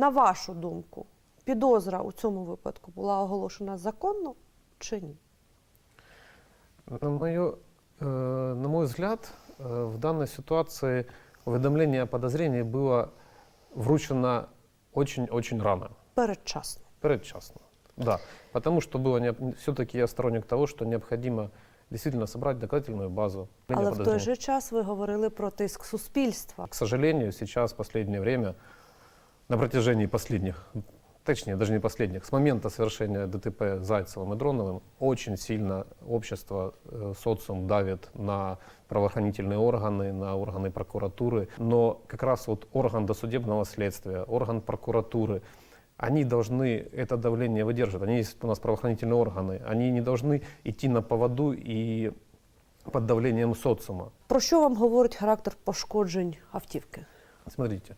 На вашу думку, підозра у цьому випадку була оголошена законно чи ні? На, мое, э, на мой взгляд, э, в данной ситуации уведомление о подозрении было вручено очень-очень рано, Передчасно. предчасно. Да, потому что было все-таки я сторонник того, что необходимо действительно собрать доказательную базу. Але в той подозрения. же час ви говорили про тиск суспільства. К сожалению, сейчас, в последнее время, на протяжении последних, точнее, даже не последних, с момента совершения ДТП Зайцевым и Дроновым, очень сильно общество, э, социум давит на правоохранительные органы, на органы прокуратуры. Но как раз вот орган досудебного следствия, орган прокуратуры, они должны это давление выдерживать. Они есть у нас правоохранительные органы. Они не должны идти на поводу и под давлением социума. Про що вам говорить характер пошкоджень автівки? Смотрите,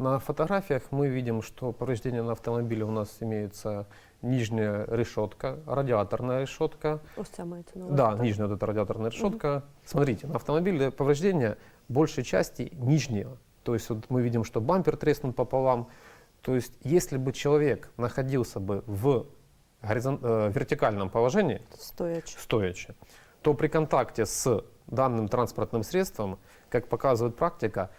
на фотографиях мы видим, что повреждение на автомобиле у нас имеется нижняя решетка, радиаторная решетка. Ось на. Да, нижняя вот эта радиаторная решетка. Смотрите, на автомобиле повреждение большей части нижнего. То есть вот мы видим, что бампер треснут пополам. То есть если бы человек находился бы в горизон- э, вертикальном положении, Стоячи. стоячи, то при контакте с данным транспортным средством, как показывает практика,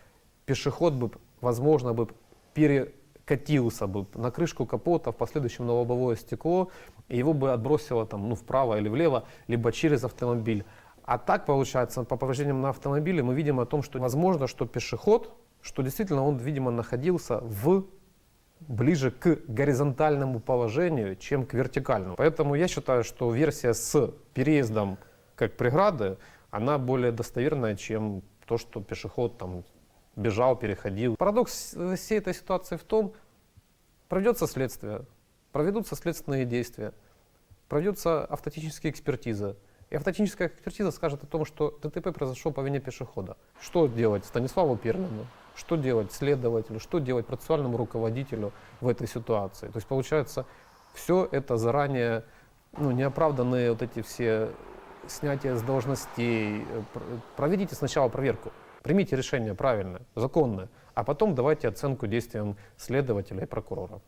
пешеход бы, возможно, бы перекатился бы на крышку капота, в последующем на лобовое стекло, и его бы отбросило там, ну, вправо или влево, либо через автомобиль. А так, получается, по повреждениям на автомобиле мы видим о том, что возможно, что пешеход, что действительно он, видимо, находился в ближе к горизонтальному положению, чем к вертикальному. Поэтому я считаю, что версия с переездом как преграды, она более достоверная, чем то, что пешеход там бежал, переходил. Парадокс всей этой ситуации в том, проведется следствие, проведутся следственные действия, проведется автотехническая экспертиза. И автотехническая экспертиза скажет о том, что ДТП произошло по вине пешехода. Что делать Станиславу Пермину? Что делать следователю? Что делать процессуальному руководителю в этой ситуации? То есть, получается, все это заранее ну, неоправданные вот эти все снятия с должностей. Э, пр- Проведите сначала проверку. Примите решение правильное, законное, а потом давайте оценку действиям следователя и прокурора.